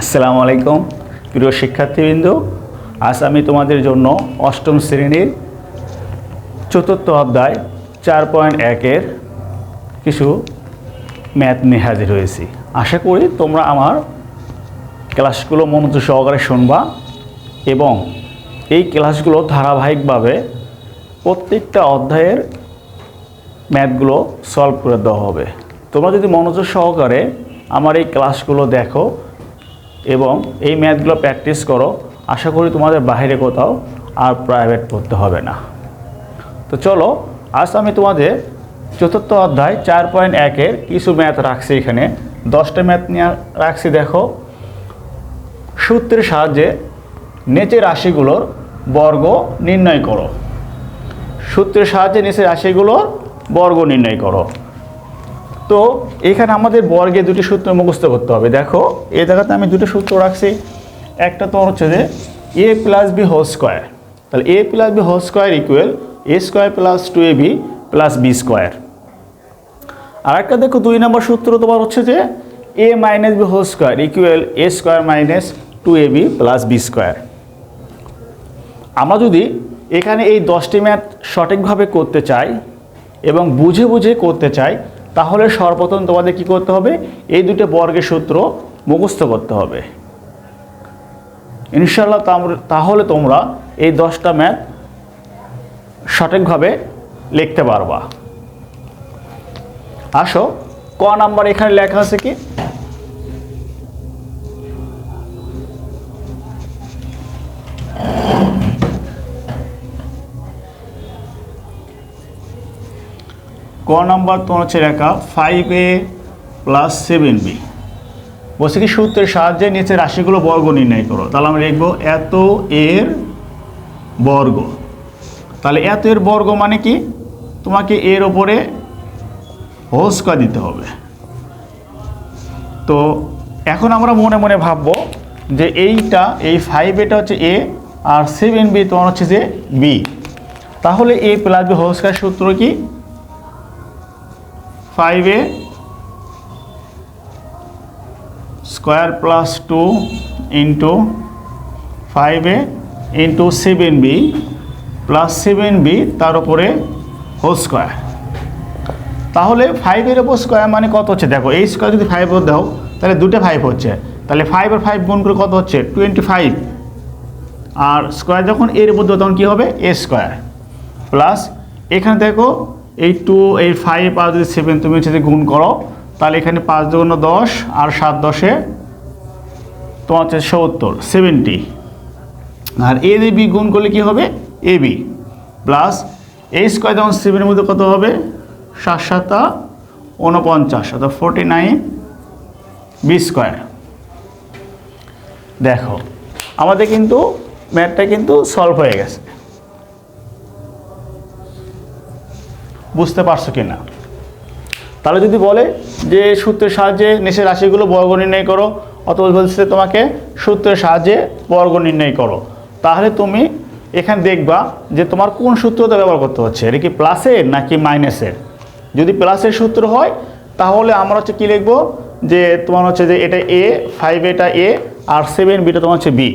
আসসালামু আলাইকুম। প্রিয় শিক্ষার্থীবৃন্দ, আজ আমি তোমাদের জন্য অষ্টম শ্রেণির চতুর্থ অধ্যায় চার পয়েন্ট একের কিছু ম্যাথ নিয়ে হাজির হয়েছি। আশা করি তোমরা আমার ক্লাসগুলো মনোযোগ সহকারে শুনবা এবং এই ক্লাসগুলো ধারাবাহিকভাবে প্রত্যেকটা অধ্যায়ের ম্যাথগুলো সলভ করে দেওয়া হবে। তোমরা যদি মনোযোগ সহকারে আমার এই ক্লাসগুলো দেখো এবং এই ম্যাথগুলো প্র্যাকটিস করো। আশা করি তোমাদের বাইরে কোথাও আর প্রাইভেট পড়তে হবে না। তো চলো, আজ আমি তোমাদের চতুর্থ অধ্যায় চার পয়েন্ট একের কিছু ম্যাথ রাখছি এখানে। দশটা ম্যাথ নিয়ে রাখছি, দেখো। সূত্রের সাহায্যে নিচের রাশিগুলোর বর্গ নির্ণয় করো। সূত্রের সাহায্যে নিচের রাশিগুলোর বর্গ নির্ণয় করো। তো এখানে আমাদের বর্গে দুটি সূত্র মুখস্থ করতে হবে। দেখো এ জায়গাতে আমি দুটো সূত্র রাখছি। একটা তো হচ্ছে যে a plus b whole square তাহলে a plus b whole square equal a square plus two a b plus b square আর একটা দেখো, দুই নম্বর সূত্র তোমার হচ্ছে যে a minus b whole square equal a square minus two a b plus b square আমরা যদি এখানে এই দশটি ম্যাথ সঠিকভাবে করতে চাই এবং বুঝে বুঝে করতে চাই তাহলে সর্বপ্রথম তোমাদের কি করতে হবে? এই দুটো বর্গের সূত্র মুখস্থ করতে হবে। ইনশাল্লাহ তাহলে তোমরা এই দশটা ম্যাথ সঠিকভাবে লিখতে পারবা। আসো, ক নাম্বার এখানে লেখা আছে কি? ক নাম্বার তোমার হচ্ছে লেখা five a plus seven b বলছে কি সূত্রের সাহায্যে নিচে রাশিগুলো বর্গ নির্ণয় করো। তাহলে আমরা লিখব এত এর বর্গ। তাহলে এত এর বর্গ মানে কি? তোমাকে এর ওপরে হোল স্কোয়ার দিতে হবে। তো এখন আমরা মনে মনে ভাববো যে এইটা, এই ফাইভ এটা হচ্ছে এ আর সেভেন বি তোমার হচ্ছে যে বি তাহলে a plus b whole square সূত্র কি? Five a square plus two into five a into seven b plus seven b তার উপরে হোল স্কোয়ার তাহলে ফাইভের ওপর স্কোয়ার মানে কত হচ্ছে? দেখো, এই স্কোয়ার যদি ফাইভ দাও, তাহলে দুটো ফাইভ হচ্ছে। তাহলে ফাইভ আর ফাইভ গুণ করে কত হচ্ছে? টোয়েন্টি ফাইভ আর স্কোয়ার যখন এর মধ্যে তখন কী হবে? এ স্কোয়ার প্লাস এখানে দেখো এই টু এই ফাইভ আর যদি সেভেন তুমি হচ্ছে গুণ করো, তাহলে এখানে পাঁচ দুগুণ দশ আর সাত দশে তোমার হচ্ছে সত্তর সেভেন্টি আর এ দিয়ে বি গুণ করলে কী হবে? এ বি প্লাস এই স্কোয়ার যখন সেভেনের মধ্যে কত হবে? সাত সাতা উনপঞ্চাশ অর্থাৎ ফোরটি নাইন বি স্কোয়ার। দেখো, আমাদের কিন্তু ম্যাথটা কিন্তু সলভ হয়ে গেছে। বুঝতে পারছ কি না তাহলে যদি বলে যে সূত্রের সাহায্যে নিচের রাশিগুলো বর্গ নির্ণয় করো, অথবা বলছে তোমাকে সূত্রের সাহায্যে বর্গ নির্ণয় করো, তাহলে তুমি এখানে দেখবা যে তোমার কোন সূত্রটা ব্যবহার করতে হচ্ছে? এটা কি প্লাসের নাকি মাইনাসের যদি প্লাসের সূত্র হয়, তাহলে আমরা হচ্ছে কী লিখব? যে তোমার হচ্ছে যে এটা এ ফাইভ এটা এ আর সেভেন বিটা তোমার হচ্ছে বি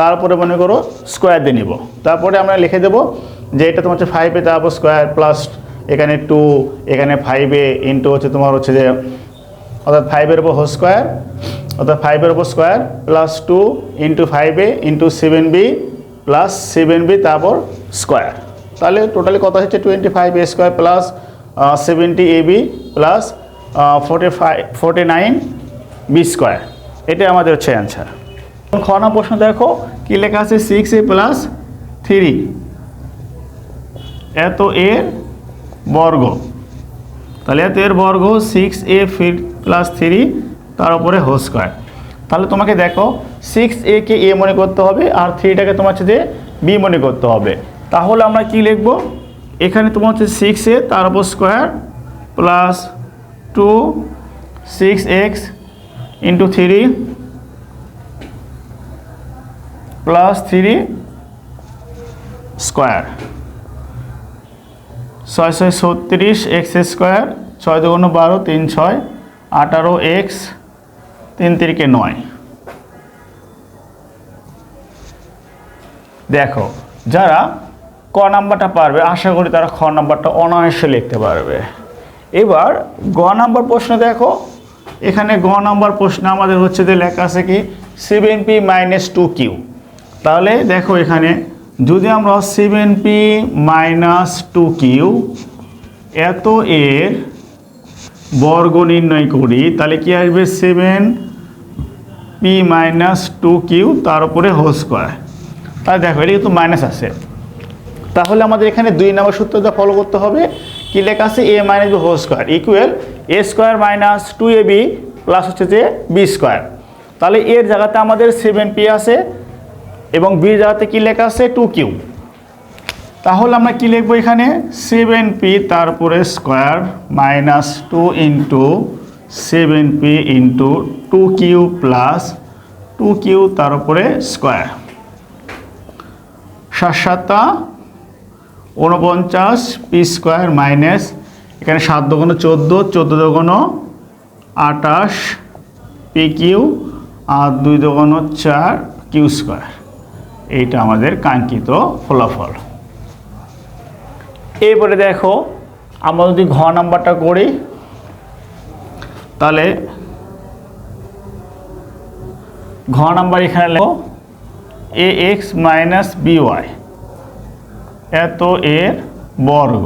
তারপরে মনে করো স্কোয়ার দিয়ে নিব। তারপরে আমরা লিখে দেবো যে এটা তোমার হচ্ছে ফাইভ তারপর স্কোয়ার প্লাস এখানে টু এখানে ফাইভে ইন্টু হচ্ছে তোমার হচ্ছে যে, অর্থাৎ ফাইভের উপর হোল স্কোয়ার অর্থাৎ ফাইভের উপর স্কোয়ার প্লাস টু ইন্টু ফাইভে into seven b plus seven b তারপর স্কোয়ার তাহলে টোটালি কত হচ্ছে? Twenty five a square plus seventy a b plus forty five forty nine b square এটাই আমাদের হচ্ছে অ্যান্সার খ প্রশ্ন দেখো, কি লেখা আছে? সিক্স এ প্লাস থ্রি এত এর বর্গ। তাহলে এত এর বর্গ সিক্স এ ফিট প্লাস থ্রি তার উপরে হোল স্কোয়ার তাহলে তোমাকে দেখো সিক্স এ কে এ মনে করতে হবে আর থ্রিটাকে তোমার হচ্ছে যে বি মনে করতে হবে। তাহলে আমরা কি লিখব? এখানে তোমার হচ্ছে সিক্স এ তার উপর square plus two six x into three plus three square ছয় ছয় ছত্রিশ এক্স স্কোয়ার, ছয় দুগুণ বারো, তিন ছয়, আঠারো এক্স, তিন তিরিকে নয়। দেখো, যারা ক নাম্বারটা পারবে, আশা করি তারা খ নাম্বারটা অনায়াসে লিখতে পারবে। এবার গ নাম্বার প্রশ্ন দেখো, এখানে গ নাম্বার প্রশ্ন আমাদের হচ্ছে যে লেখা আছে কি seven p minus two q তাহলে দেখো এখানে যদি আমরা seven p minus two q এত এর বর্গ নির্ণয় করি, তাহলে কি আসবে seven p minus two q তার উপরে হোল স্কোয়ার তাহলে দেখো এটা কিন্তু মাইনাস আছে। তাহলে আমাদের এখানে দুই নম্বর সূত্রটা ফলো করতে হবে। কি লেখা আছে? A minus b whole square equal a square minus two a b plus হচ্ছে যে বি স্কোয়ার তাহলে এর জায়গাতে আমাদের সেভেন পি আছে। এবং বির জায়গাতে কি লেখা আছে? Two q. তাহলে আমরা কি লিখব এখানে? সেভেন পি তারপরে square minus two into seven p into two q plus two q তার উপরে স্কোয়ার সাত সাতটা উনপঞ্চাশ পি স্কোয়ার মাইনাস এখানে সাত দোকানো চোদ্দ চোদ্দ দোকানো আটাশ পি কিউ আর দুই দোকানো চার কিউ স্কোয়ার এইটা আমাদের কাঙ্ক্ষিত ফলাফল। এরপরে দেখো, আমরা যদি ঘ নাম্বারটা করি, তাহলে ঘ নাম্বার এখানে লেখো এ এক্স মাইনাস বিওয়াই এত এর বর্গ।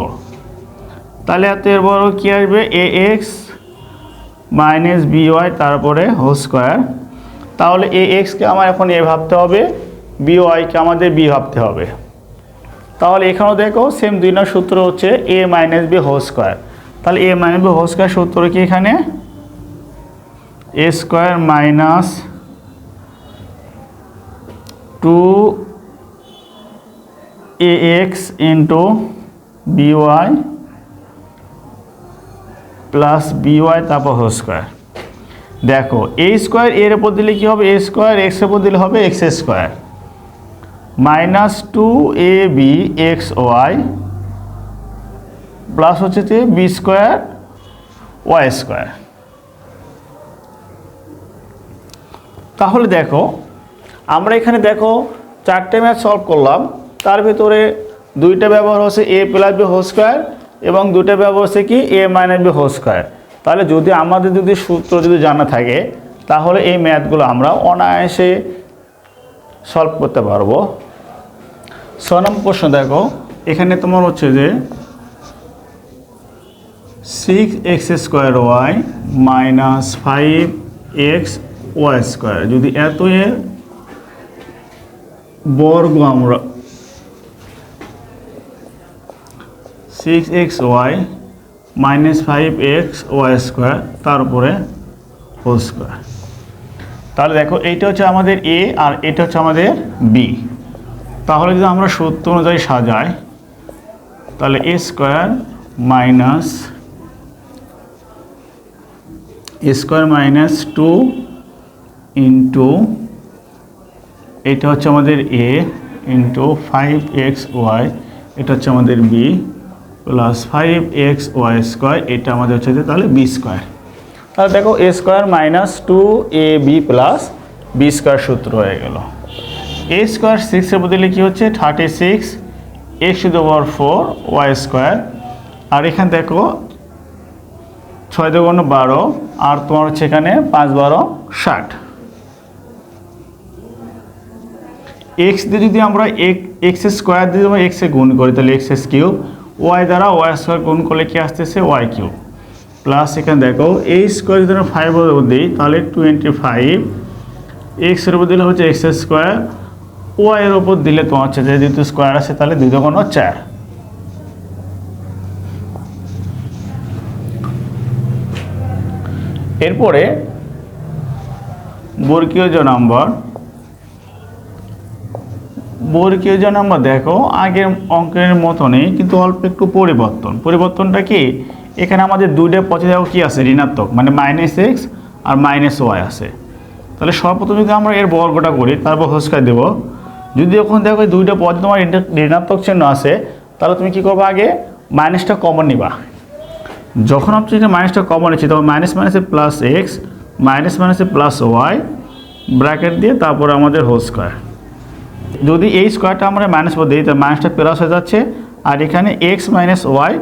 তাহলে এত এর বর্গ কী আসবে? A x minus b y তারপরে হোল স্কোয়ার তাহলে এ এক্সকে আমার এখন এ ভাবতে হবে। বিওয়াইকে আমাদের বি ভাবতে হবে। তাহলে এখানেও দেখো সেম দুই নম্বর সূত্র হচ্ছে a minus b whole square তাহলে a minus b whole square সূত্র কি এখানে? A square minus two a x into b y plus b y তারপর হোল স্কোয়ার দেখো এ স্কোয়ার এর উপর দিলে কী হবে? এ স্কোয়ার এক্সের উপর দিলে হবে x square minus two a b x y plus হচ্ছে যে বি স্কোয়ার ওয়াই স্কোয়ার। তাহলে দেখো, আমরা এখানে দেখো চারটে ম্যাথ সলভ করলাম। তার ভিতরে দুইটা ব্যবহার হচ্ছে a plus b whole square এবং দুটো ব্যবহার হচ্ছে কি a minus b whole square. তাহলে যদি আমাদের যদি সূত্র যদি জানা থাকে, তাহলে এই ম্যাথগুলো আমরা অনায়াসে সলভ করতে পারব। ছ নম্বর প্রশ্ন দেখো। এখানে তোমার হচ্ছে যে six x square y minus five x y square যদি এত এর বর্গ আমরা six x y minus five x y square তারপরে হোল স্কোয়ার তাহলে দেখো, এইটা হচ্ছে আমাদের এ আর এটা হচ্ছে আমাদের বি তাহলে যদি আমরা সূত্র অনুযায়ী সাজাই, তাহলে a square minus a square minus two into, এটা হচ্ছে আমাদের a into five x y, এটা হচ্ছে আমাদের b plus five x y square, এটা আমাদের হচ্ছে তাহলে বি স্কোয়ার। তাহলে দেখো a square minus two a b plus b square সূত্র হয়ে গেল। এ স্কোয়ার সিক্সের বদলে কী হচ্ছে? Thirty six x to four y square আর এখানে দেখো, ছয় দুগুণ বারো, আর তোমার হচ্ছে এখানে পাঁচ বারো ষাট। এক্স দিয়ে যদি আমরা এক্স স্কোয়ার দিয়ে আমরা এক্সে গুণ করি, তাহলে এক্স এস কিউব ওয়াই দ্বারা ওয়াই স্কোয়ার গুণ করলে কি আসতেছে? ওয়াই কিউব প্লাস এখানে দেখো এই স্কোয়ার যদি আমরা ফাইভ দিই, তাহলে টোয়েন্টি ফাইভ এক্সের দিলে হচ্ছে এক্স স্কোয়ার ওয়াই এর উপর দিলে তোমার হচ্ছে যেহেতু স্কোয়ার আছে, তাহলে দুই দোকান চার। এরপরে বর্গীয় নম্বর। বর্গীয় যে নম্বর দেখো, আগের অঙ্কের মতনই, কিন্তু অল্প একটু পরিবর্তন। পরিবর্তনটা কি? এখানে আমাদের দুইটা পথে দেখো কি আছে, ঋণাত্মক। মানে মাইনাস এক্স আর মাইনাস ওয়াই আছে। তাহলে সর্বপ্রথম যদি আমরা এর বর্গটা করি, তারপর হোসকায় দেবো? যদি ওখানে দেখো দুইটা পদ তোমার ঋণ- ঋণাত্মক চিহ্ন আছে, তাহলে তুমি কি করবে আগে? মাইনাসটা কমন নিবা। যখন আপনি এটা মাইনাসটা কমন নিচ্ছি, তখন মাইনাস মাইনাসে প্লাস এক্স মাইনাস মাইনাসে প্লাস ওয়াই ব্র্যাকেট দিয়ে তারপরে আমাদের হোল স্কোয়ার যদি এই স্কোয়ারটা আমরা মাইনাস করে দিই, তাহলে মাইনাসটা প্লাস হয়ে যাচ্ছে, আর এখানে x minus y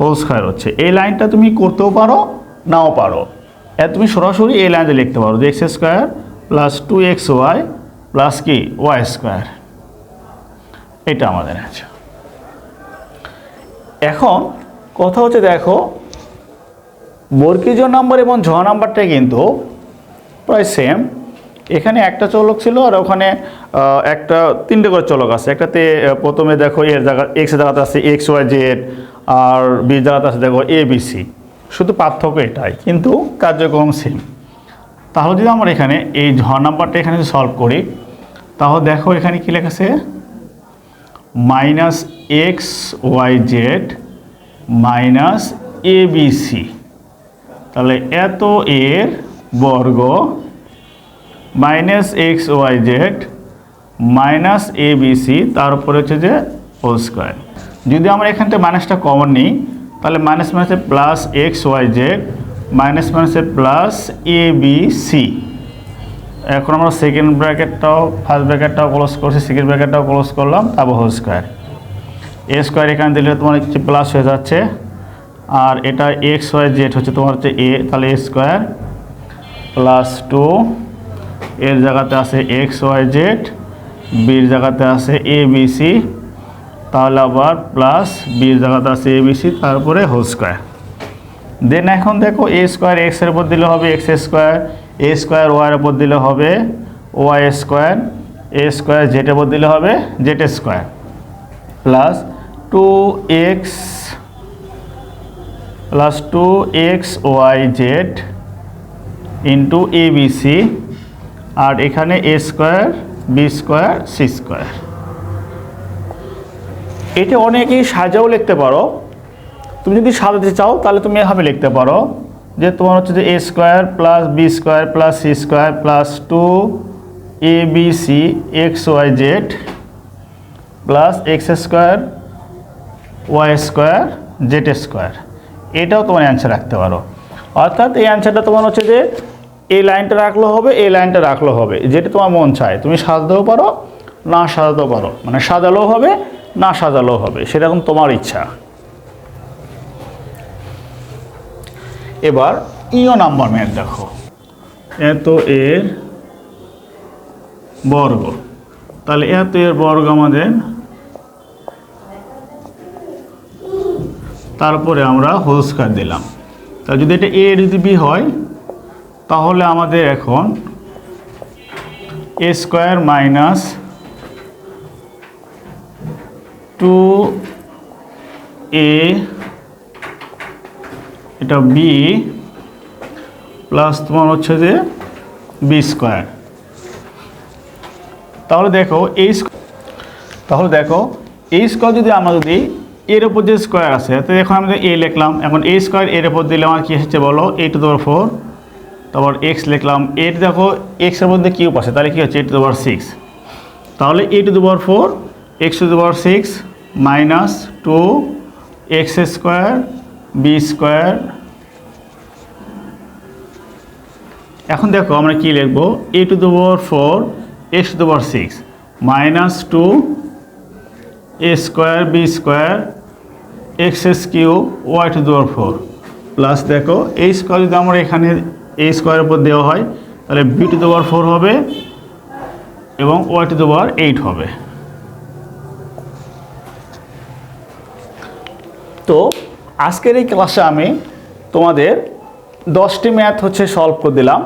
whole square হচ্ছে। এই লাইনটা তুমি করতেও পারো, নাও পারো। তুমি সরাসরি এই লাইনটা লিখতে পারো যে x square plus two x y plus কি? Y square. এটা আমাদের আছে এখন কথা হচ্ছে দেখো, বর্গীয় নাম্বার এবং ঝ নাম্বারটা কিন্তু প্রায় সেম এখানে একটা চলক ছিল আর ওখানে একটা তিনটে করে চলক আছে। একটাতে প্রথমে দেখো এর জায়গা এক্স জায়গাতে আছে এক্স ওয়াই জেড আর বি জায়গাতে আছে দেখো এ বি সি শুধু পার্থক্য এটাই, কিন্তু কার্যক্রম সেম তাহলে যদি আমরা এখানে এই ঝ নাম্বারটা এখানে সলভ করি তাহলে দেখো এখানে কী লেখা আছে? Minus x y z minus a b c. তাহলে এত এর বর্গ minus x y z minus a b c, তার উপরে হচ্ছে যে হোল স্কোয়ার। যদি আমরা এখানটা মাইনাসটা কমন নিই, তাহলে মাইনাস মাইনাসে plus x y z minus মাইনাসে প্লাস এ বি সি। এখন আমরা সেকেন্ড ব্র্যাকেটটাও ফার্স্ট ব্র্যাকেটটাও ক্লোজ করছি সেকেন্ড ব্র্যাকেটটাও ক্লোজ করলাম, তারপর হোল স্কোয়ার এ স্কোয়ার এখানে দিলে তোমার হচ্ছে প্লাস হয়ে যাচ্ছে, আর এটা এক্স ওয়াই জেড হচ্ছে তোমার হচ্ছে এ তাহলে এ স্কোয়ার প্লাস টু এর জায়গাতে আছে এক্স ওয়াই জেড বির জায়গাতে আছে এ বি সি তাহলে আবার প্লাস বির জায়গাতে আছে এ বি সি তারপরে হোল স্কোয়ার দেন এখন দেখো এ স্কোয়ার এক্সের উপর দিলে হবে এক্স স্কোয়ার এ স্কোয়ার ওয়াইয়ের উপর দিলে হবে ওয়াই স্কোয়ার এ স্কোয়ার জেটের উপর দিলে হবে z square plus two x plus two x y z into a b c আর এখানে a square b square c square এটা অনেকেই সাজাও লিখতে পারো। তুমি যদি সাজাতে চাও, তাহলে তুমি এভাবে লিখতে পারো। যে তোমার হচ্ছে যে a square plus b square plus c square plus two a b c x y z plus x square y square z square এটাও তোমার অ্যান্সার রাখতে পারো। অর্থাৎ এই অ্যান্সারটা তোমার হচ্ছে যে এই লাইনটা রাখলেও হবে, এই লাইনটা রাখলেও হবে। যেটা তোমার মন চায়। তুমি সাজাতেও পারো, না সাজাতেও পারো। মানে সাজালেও হবে, না সাজালেও হবে। সেরকম তোমার ইচ্ছা। এবার ইও নাম্বার ম্যাথ দেখো। এত এর বর্গ। তাহলে এত এর বর্গ আমাদের তারপরে আমরা হোল স্কয়ার দিলাম। তা যদি এটা এ যদি বি হয়, তাহলে আমাদের এখন a square minus two a এটা বি প্লাস তোমার হচ্ছে যে বি স্কোয়ার তাহলে দেখো এই তাহলে দেখো এই স্কোয়ার যদি আমরা যদি এর ওপর যে স্কোয়ার আছে, তো এখন আমি এ লিখলাম, এখন এই স্কোয়ার এর ওপর দিলে আমার কী হচ্ছে বলো? A to the power four তারপর এক্স লিখলাম। এর দেখো এক্সের মধ্যে কিউব আছে, তাহলে কী হচ্ছে? এ টু দেওয়ার সিক্স তাহলে a to the power four x to the power six minus two x square b square এখন দেখো আমরা কি লিখব? A to the power four x to the power six minus two a square b square x s q y to the power four plus দেখো এই square যদি আমরা এখানে এই স্কোয়ারের উপর দেওয়া হয়, তাহলে b to the power four হবে এবং y to the power eight হবে। তো আজকের এই ক্লাসে আমি তোমাদের দশটি ম্যাথ হচ্ছে সলভ করে দিলাম।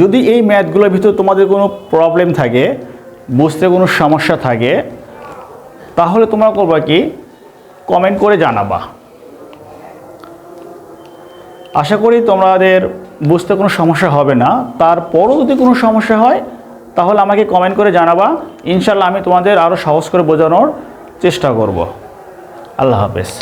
যদি এই ম্যাথগুলোর ভিতরে তোমাদের কোনো প্রবলেম থাকে, বুঝতে কোনো সমস্যা থাকে, তাহলে তোমরা করবা কি? কমেন্ট করে জানাবা। আশা করি তোমাদের বুঝতে কোনো সমস্যা হবে না। তারপরও যদি কোনো সমস্যা হয়, তাহলে আমাকে কমেন্ট করে জানাবা। ইনশাল্লাহ আমি তোমাদের আরও সহজ করে বোঝানোর চেষ্টা করব। আল্লাহ হাফেজ।